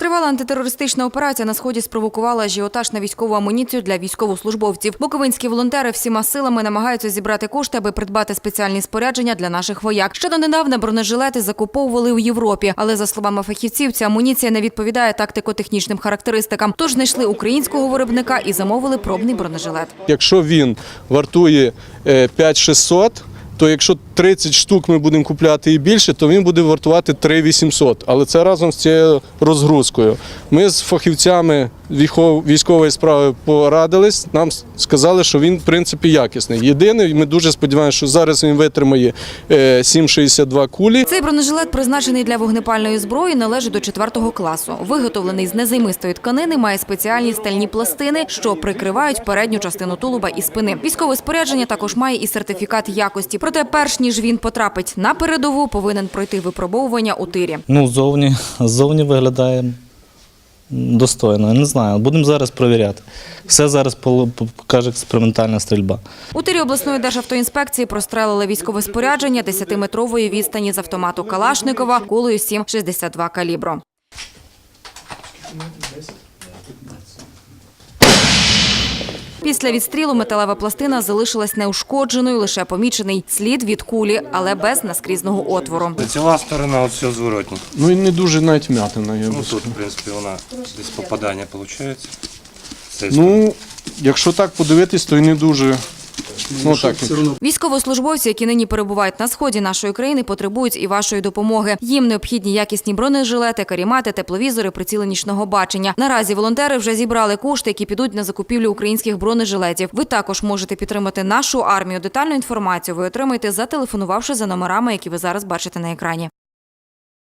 Тривала антитерористична операція на сході спровокувала ажіотаж на військову амуніцію для військовослужбовців. Буковинські волонтери всіма силами намагаються зібрати кошти, аби придбати спеціальні спорядження для наших вояк. Ще донедавна бронежилети закуповували у Європі, але за словами фахівців, ця амуніція не відповідає тактико-технічним характеристикам. Тож знайшли українського виробника і замовили пробний бронежилет. Якщо він вартує е, 5600, то якщо 30 штук ми будемо купляти і більше, то він буде вартувати 3800. Але це разом з цією розгрузкою. Ми з фахівцями військової справи порадились. Нам сказали, що він в принципі якісний. Єдине, ми дуже сподіваємося, що зараз він витримає е, 7,62 кулі. Цей бронежилет, призначений для вогнепальної зброї, належить до четвертого класу. Виготовлений з незаймистої тканини, має спеціальні стальні пластини, що прикривають передню частину тулуба і спини. Військове спорядження також має і сертифікат якості. Проте, перш ніж він потрапить на передову, повинен пройти випробовування у тирі. Ну, зовні, зовні виглядає достойно. Я не знаю. Будемо зараз перевіряти. Все зараз покаже експериментальна стрільба. У тирі обласної державтоінспекції прострелили військове спорядження 10-метрової відстані з автомату Калашникова кулею 7,62 калібру. Після відстрілу металева пластина залишилась неушкодженою, лише помічений слід від кулі, але без наскрізного отвору. Ціла сторона, от все зворотні. Ну і не дуже навіть м'ятина. Ну тут, в принципі, вона десь попадання виходить. Ну, якщо так подивитись, то і не дуже. Ну так. Військовослужбовці, які нині перебувають на сході нашої країни, потребують і вашої допомоги. Їм необхідні якісні бронежилети, карімати, тепловізори, приціли нічного бачення. Наразі волонтери вже зібрали кошти, які підуть на закупівлю українських бронежилетів. Ви також можете підтримати нашу армію. Детальну інформацію ви отримаєте, зателефонувавши за номерами, які ви зараз бачите на екрані.